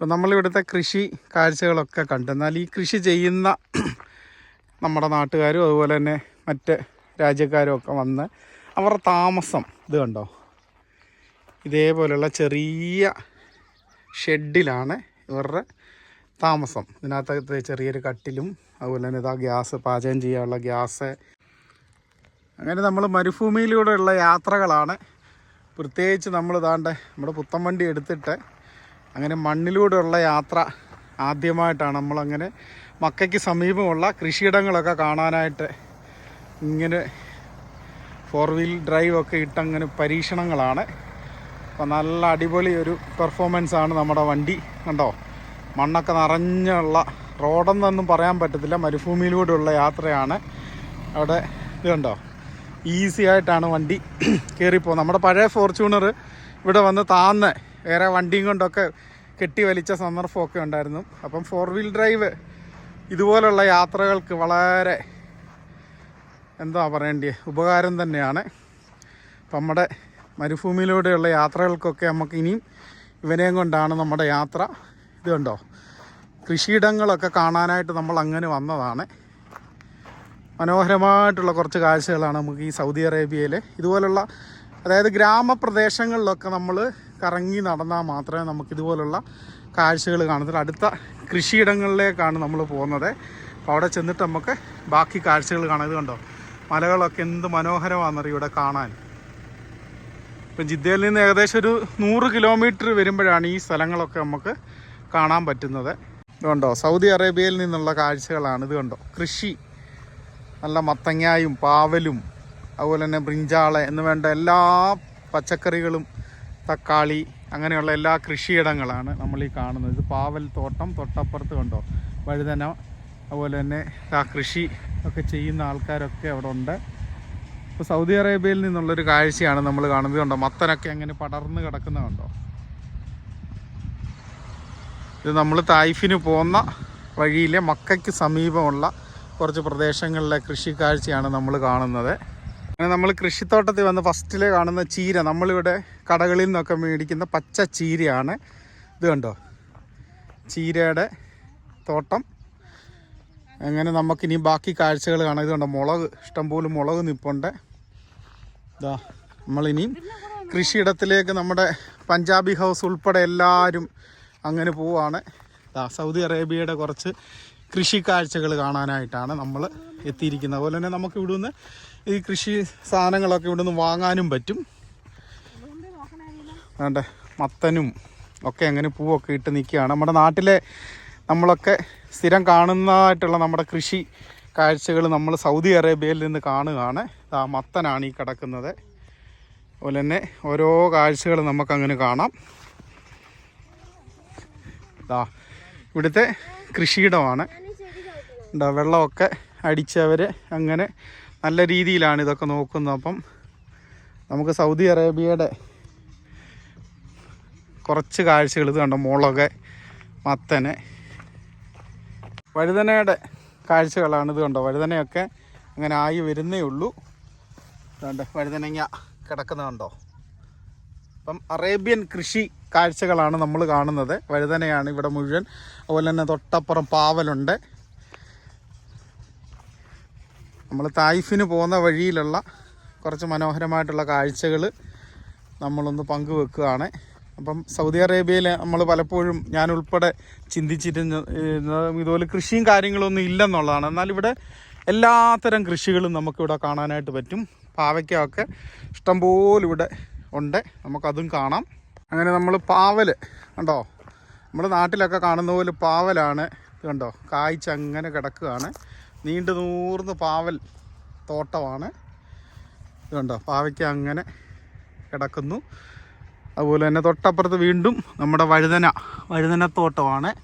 ഇപ്പം നമ്മളിവിടുത്തെ കൃഷി കാഴ്ചകളൊക്കെ കണ്ട്. എന്നാൽ ഈ കൃഷി ചെയ്യുന്ന നമ്മുടെ നാട്ടുകാരും അതുപോലെ തന്നെ മറ്റ് രാജ്യക്കാരും ഒക്കെ വന്ന് അവരുടെ താമസം ഇത് കണ്ടോ? ഇതേപോലെയുള്ള ചെറിയ ഷെഡിലാണ് ഇവരുടെ താമസം. ഇതിനകത്ത് ചെറിയൊരു കട്ടിലും അതുപോലെ തന്നെ ഇതാ ഗ്യാസ് പാചകം ചെയ്യാനുള്ള ഗ്യാസ്. അങ്ങനെ നമ്മൾ മരുഭൂമിയിലൂടെയുള്ള യാത്രകളാണ്. പ്രത്യേകിച്ച് നമ്മൾ ഇതാണ്ട് നമ്മുടെ പുത്തൻ വണ്ടി എടുത്തിട്ട് അങ്ങനെ മണ്ണിലൂടെയുള്ള യാത്ര ആദ്യമായിട്ടാണ് നമ്മളങ്ങനെ മക്കയ്ക്ക് സമീപമുള്ള കൃഷിയിടങ്ങളൊക്കെ കാണാനായിട്ട് ഇങ്ങനെ ഫോർ വീൽ ഡ്രൈവ് ഒക്കെ ഇട്ടങ്ങനെ പരീക്ഷണങ്ങളാണ്. അപ്പോൾ നല്ല അടിപൊളി ഒരു പെർഫോമൻസ് ആണ് നമ്മുടെ വണ്ടി. കണ്ടോ? മണ്ണൊക്കെ നിറഞ്ഞുള്ള റോഡെന്നൊന്നും പറയാൻ പറ്റത്തില്ല. മരുഭൂമിയിലൂടെയുള്ള യാത്രയാണ്. അവിടെ ഇത് കണ്ടോ? ഈസി ആയിട്ടാണ് വണ്ടി കയറിപ്പോകുന്നത് നമ്മുടെ പഴയ ഫോർച്യൂണർ ഇവിടെ വന്ന് താന്ന് വേറെ വണ്ടിയും കൊണ്ടൊക്കെ കെട്ടി വലിച്ച സന്ദർഭമൊക്കെ ഉണ്ടായിരുന്നു. അപ്പം ഫോർ വീൽ ഡ്രൈവ് ഇതുപോലുള്ള യാത്രകൾക്ക് വളരെ എന്താ പറയേണ്ടത് ഉപകാരം തന്നെയാണ്. അപ്പം നമ്മുടെ മരുഭൂമിയിലൂടെയുള്ള യാത്രകൾക്കൊക്കെ നമുക്ക് ഇനിയും ഇവനെയും കൊണ്ടാണ് നമ്മുടെ യാത്ര. ഇത് കണ്ടോ? കൃഷിയിടങ്ങളൊക്കെ കാണാനായിട്ട് നമ്മൾ അങ്ങനെ വന്നതാണ്. മനോഹരമായിട്ടുള്ള കുറച്ച് കാഴ്ചകളാണ് നമുക്ക് ഈ സൗദി അറേബ്യയിൽ ഇതുപോലുള്ള അതായത് ഗ്രാമപ്രദേശങ്ങളിലൊക്കെ നമ്മൾ കറങ്ങി നടന്നാൽ മാത്രമേ നമുക്ക് ഇതുപോലുള്ള കാഴ്ചകൾ കാണത്തുള്ളൂ. അടുത്ത കൃഷിയിടങ്ങളിലേക്കാണ് നമ്മൾ പോകുന്നത്. അപ്പോൾ അവിടെ ചെന്നിട്ട് നമുക്ക് ബാക്കി കാഴ്ചകൾ കാണാം കണ്ടോ? മലകളൊക്കെ എന്ത് മനോഹരമാണെന്നറിയും ഇവിടെ കാണാൻ. ഇപ്പം ജിദ്ദയിൽ നിന്ന് ഏകദേശം ഒരു നൂറ് കിലോമീറ്റർ വരുമ്പോഴാണ് ഈ സ്ഥലങ്ങളൊക്കെ നമുക്ക് കാണാൻ പറ്റുന്നത്. ഇതുകൊണ്ടോ സൗദി അറേബ്യയിൽ നിന്നുള്ള കാഴ്ചകളാണ് ഇത് കണ്ടോ? കൃഷി നല്ല മത്തങ്ങായും പാവലും അതുപോലെ തന്നെ ബ്രിഞ്ചാള എന്ന് വേണ്ട എല്ലാ പച്ചക്കറികളും തക്കാളി അങ്ങനെയുള്ള എല്ലാ കൃഷിയിടങ്ങളാണ് നമ്മൾ ഈ കാണുന്നത്. ഇത് പാവൽ തോട്ടം തൊട്ടപ്പുറത്ത് കണ്ടോ? വഴുതന അതുപോലെ തന്നെ ആ കൃഷി ഒക്കെ ചെയ്യുന്ന ആൾക്കാരൊക്കെ അവിടെ ഉണ്ട്. ഇപ്പോൾ സൗദി അറേബ്യയിൽ നിന്നുള്ളൊരു കാഴ്ചയാണ് നമ്മൾ കാണുന്നത്. കണ്ടോ മത്തനൊക്കെ അങ്ങനെ പടർന്ന് കിടക്കുന്ന കണ്ടോ? ഇത് നമ്മൾ തായ്ഫിന് പോകുന്ന വഴിയിലെ മക്കയ്ക്ക് സമീപമുള്ള കുറച്ച് പ്രദേശങ്ങളിലെ കൃഷി കാഴ്ചയാണ് നമ്മൾ കാണുന്നത്. അങ്ങനെ നമ്മൾ കൃഷിത്തോട്ടത്തിൽ വന്ന് ഫസ്റ്റിൽ കാണുന്ന ചീര നമ്മളിവിടെ കടകളിൽ നിന്നൊക്കെ മേടിക്കുന്ന പച്ച ചീരയാണ്. ഇത് കണ്ടോ? ചീരയുടെ തോട്ടം. അങ്ങനെ നമുക്കിനി ബാക്കി കാഴ്ചകൾ കാണാം. ഇത് കണ്ടോ? മുളക് ഇഷ്ടംപോലെ മുളക് നിപ്പുണ്ട്. ഇതാ നമ്മളിനിയും കൃഷിയിടത്തിലേക്ക് നമ്മുടെ പഞ്ചാബി ഹൗസ് ഉൾപ്പെടെ എല്ലാവരും അങ്ങനെ പോവാണ്. സൗദി അറേബ്യയുടെ കുറച്ച് കൃഷി കാഴ്ചകൾ കാണാനായിട്ടാണ് നമ്മൾ എത്തിയിരിക്കുന്നത്. അതുപോലെ തന്നെ നമുക്ക് ഇവിടുന്ന് ഈ കൃഷി സാധനങ്ങളൊക്കെ ഇവിടുന്ന് വാങ്ങാനും പറ്റും. വേണ്ട? മത്തനും ഒക്കെ അങ്ങനെ പൂവൊക്കെ ഇട്ട് നിൽക്കുകയാണ്. നമ്മുടെ നാട്ടിലെ നമ്മളൊക്കെ സ്ഥിരം കാണുന്നതായിട്ടുള്ള നമ്മുടെ കൃഷി കാഴ്ചകൾ നമ്മൾ സൗദി അറേബ്യയിൽ നിന്ന് കാണുകയാണ്. ആ മത്തനാണ് ഈ കിടക്കുന്നത്. അതുപോലെ തന്നെ ഓരോ കാഴ്ചകൾ നമുക്കങ്ങനെ കാണാം. ഇതാ ഇവിടുത്തെ കൃഷിയിടമാണ്. എന്താ വെള്ളമൊക്കെ അടിച്ചവർ അങ്ങനെ നല്ല രീതിയിലാണ് ഇതൊക്കെ നോക്കുന്നത്. അപ്പം നമുക്ക് സൗദി അറേബ്യയുടെ കുറച്ച് കാഴ്ചകൾ ഇത് കണ്ടോ? മുളക് മത്തന് വഴുതനയുടെ കാഴ്ചകളാണ് ഇത് കണ്ടോ? വഴുതനയൊക്കെ അങ്ങനെ ആയി വരുന്നേ ഉള്ളൂ. അതുകൊണ്ട് വഴുതനങ്ങ കിടക്കുന്നത് കണ്ടോ? അപ്പം അറേബ്യൻ കൃഷി കാഴ്ചകളാണ് നമ്മൾ കാണുന്നത്. വഴുതനയാണ് ഇവിടെ മുഴുവൻ. അതുപോലെ തന്നെ തൊട്ടപ്പുറം പാവലുണ്ട്. നമ്മൾ തായ്ഫിന് പോകുന്ന വഴിയിലുള്ള കുറച്ച് മനോഹരമായിട്ടുള്ള കാഴ്ചകൾ നമ്മളൊന്ന് പങ്കുവെക്കുകയാണ്. അപ്പം സൗദി അറേബ്യയിൽ നമ്മൾ പലപ്പോഴും ഞാൻ ഉൾപ്പെടെ ചിന്തിച്ചിരുന്ന ഇതുപോലെ കൃഷിയും കാര്യങ്ങളൊന്നും ഇല്ലെന്നുള്ളതാണ്. എന്നാൽ ഇവിടെ എല്ലാത്തരം കൃഷികളും നമുക്കിവിടെ കാണാനായിട്ട് പറ്റും. പാവയ്ക്കൊക്കെ ഇഷ്ടംപോലെ ഇവിടെ ഉണ്ട്. നമുക്കതും കാണാം. അങ്ങനെ നമ്മൾ പാവൽ കണ്ടോ? നമ്മൾ നാട്ടിലൊക്കെ കാണുന്ന പോലെ പാവലാണ് ഇത് കണ്ടോ? കായ്ച്ച അങ്ങനെ കിടക്കുകയാണ്. നീണ്ടു നൂർന്ന് പാവൽ തോട്ടമാണ്. ഇത് കണ്ടോ? പാവയ്ക്ക് അങ്ങനെ കിടക്കുന്നു. അതുപോലെ തന്നെ തൊട്ടപ്പുറത്ത് വീണ്ടും നമ്മുടെ വഴുതന വഴുതന തോട്ടമാണ്.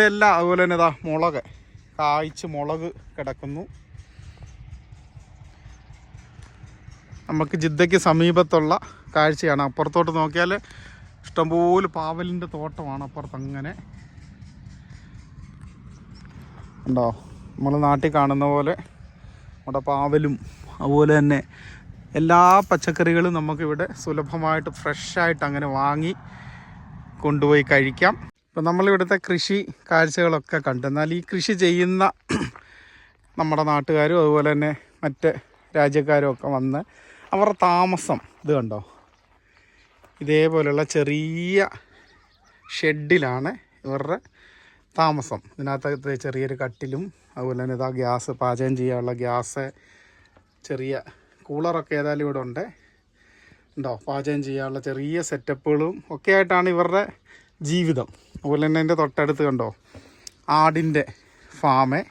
എല്ലാം അതുപോലെ തന്നെ ഇതാ മുളക് കായ്ച്ച് മുളക് കിടക്കുന്നു. നമുക്ക് ജിദ്ദയ്ക്ക് സമീപത്തുള്ള കാഴ്ചയാണ്. അപ്പുറത്തോട്ട് നോക്കിയാൽ ഇഷ്ടംപോലെ പാവലിന്റെ തോട്ടമാണ് അപ്പുറത്ത് അങ്ങനെ ഉണ്ടോ നമ്മൾ നാട്ടിൽ കാണുന്ന പോലെ നമ്മുടെ പാവലും അതുപോലെ തന്നെ എല്ലാ പച്ചക്കറികളും നമുക്കിവിടെ സുലഭമായിട്ട് ഫ്രഷായിട്ട് അങ്ങനെ വാങ്ങി കൊണ്ടുപോയി കഴിക്കാം. ഇപ്പം നമ്മളിവിടുത്തെ കൃഷി കാഴ്ചകളൊക്കെ കണ്ടു. എന്നാൽ ഈ കൃഷി ചെയ്യുന്ന നമ്മുടെ നാട്ടുകാരും അതുപോലെ തന്നെ മറ്റ് രാജ്യക്കാരും ഒക്കെ വന്ന് അവരുടെ താമസം. ഇത് കണ്ടോ? ഇതേപോലെയുള്ള ചെറിയ ഷെഡിലാണ് ഇവരുടെ താമസം. ഇതിനകത്ത് ചെറിയൊരു കട്ടിലും അതുപോലെ തന്നെ ഇതാ ഗ്യാസ് പാചകം ചെയ്യാനുള്ള ഗ്യാസ് ചെറിയ കൂളറൊക്കെ ഏതായാലും ഇവിടെ ഉണ്ട്. ഉണ്ടോ പാചകം ചെയ്യാനുള്ള ചെറിയ സെറ്റപ്പുകളും ഒക്കെ ആയിട്ടാണ് ഇവരുടെ ജീവിതം. അതുപോലെ തന്നെ എന്റെ തൊട്ടടുത്ത് കണ്ടോ? ആടിന്റെ ഫാമ്.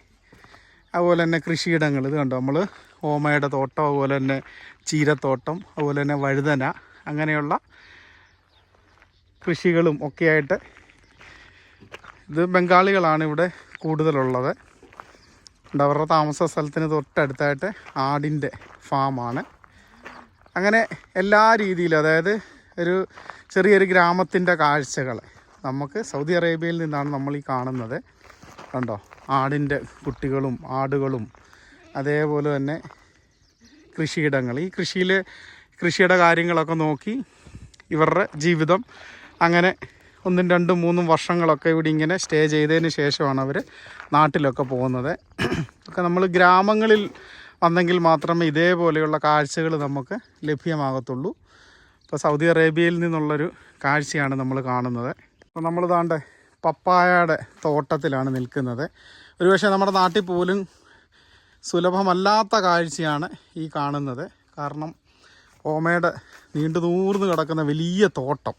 അതുപോലെ തന്നെ കൃഷിയിടങ്ങൾ. ഇത് കണ്ടോ? നമ്മൾ ഓമയുടെ തോട്ടം അതുപോലെ തന്നെ ചീരത്തോട്ടം അതുപോലെ തന്നെ വഴുതന അങ്ങനെയുള്ള കൃഷികളും ഒക്കെയായിട്ട് ഇത് ബംഗാളികളാണ് ഇവിടെ കൂടുതലുള്ളത്. അവരുടെ താമസ സ്ഥലത്തിന് തൊട്ടടുത്തായിട്ട് ആടിന്റെ ഫാമാണ്. അങ്ങനെ എല്ലാ രീതിയിലും അതായത് ഒരു ചെറിയൊരു ഗ്രാമത്തിന്റെ കാഴ്ചകൾ നമുക്ക് സൗദി അറേബ്യയിൽ നിന്നാണ് നമ്മൾ ഈ കാണുന്നത്. കണ്ടോ ആടിന്റെ കുട്ടികളും ആടുകളും അതേപോലെ തന്നെ കൃഷിയിടങ്ങൾ. ഈ കൃഷിയിൽ കൃഷിയുടെ കാര്യങ്ങളൊക്കെ നോക്കി ഇവരുടെ ജീവിതം അങ്ങനെ ഒന്നും രണ്ടും മൂന്നും വർഷങ്ങളൊക്കെ ഇവിടെ ഇങ്ങനെ സ്റ്റേ ചെയ്തതിന് ശേഷമാണ് അവർ നാട്ടിലൊക്കെ പോകുന്നത്. ഒക്കെ നമ്മൾ ഗ്രാമങ്ങളിൽ വന്നെങ്കിൽ മാത്രമേ ഇതേപോലെയുള്ള കാഴ്ചകൾ നമുക്ക് ലഭ്യമാകത്തുള്ളൂ. ഇപ്പോൾ സൗദി അറേബ്യയിൽ നിന്നുള്ളൊരു കാഴ്ചയാണ് നമ്മൾ കാണുന്നത്. അപ്പോൾ നമ്മൾ താണ്ട് പപ്പായയുടെ തോട്ടത്തിലാണ് നിൽക്കുന്നത്. ഒരുപക്ഷെ നമ്മുടെ നാട്ടിൽ പോലും സുലഭമല്ലാത്ത കാഴ്ചയാണ് ഈ കാണുന്നത്. കാരണം ഓമയുടെ നീണ്ടു നൂർന്ന് കിടക്കുന്ന വലിയ തോട്ടം.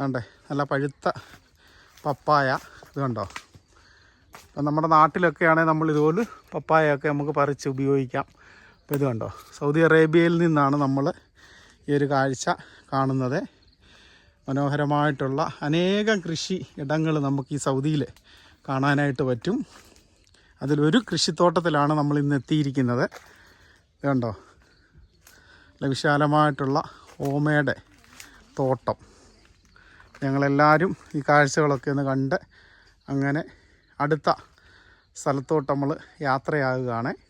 കണ്ടേ? നല്ല പഴുത്ത പപ്പായ. ഇത് കണ്ടോ? നമ്മുടെ നാട്ടിലൊക്കെയാണെങ്കിൽ നമ്മൾ ഇതുപോലെ പപ്പായയൊക്കെ നമുക്ക് പറിച്ച് ഉപയോഗിക്കാം. അപ്പോൾ ഇത് കണ്ടോ? സൗദി അറേബ്യയിൽ നിന്നാണ് നമ്മൾ ഈ ഒരു കാഴ്ച കാണുന്നത്. മനോഹരമായിട്ടുള്ള അനേകം കൃഷി ഇടങ്ങൾ നമുക്ക് ഈ സൗദിയിൽ കാണാനായിട്ട് പറ്റും. അതിലൊരു കൃഷിത്തോട്ടത്തിലാണ് നമ്മൾ ഇന്ന് എത്തിയിരിക്കുന്നത്. കണ്ടോ? വിശാലമായിട്ടുള്ള ഓമയുടെ തോട്ടം. ഞങ്ങളെല്ലാവരും ഈ കാഴ്ചകളൊക്കെ ഒന്ന് കണ്ട് അങ്ങനെ അടുത്ത സ്ഥലത്തോട്ട് നമ്മൾ യാത്രയാകുകയാണ്.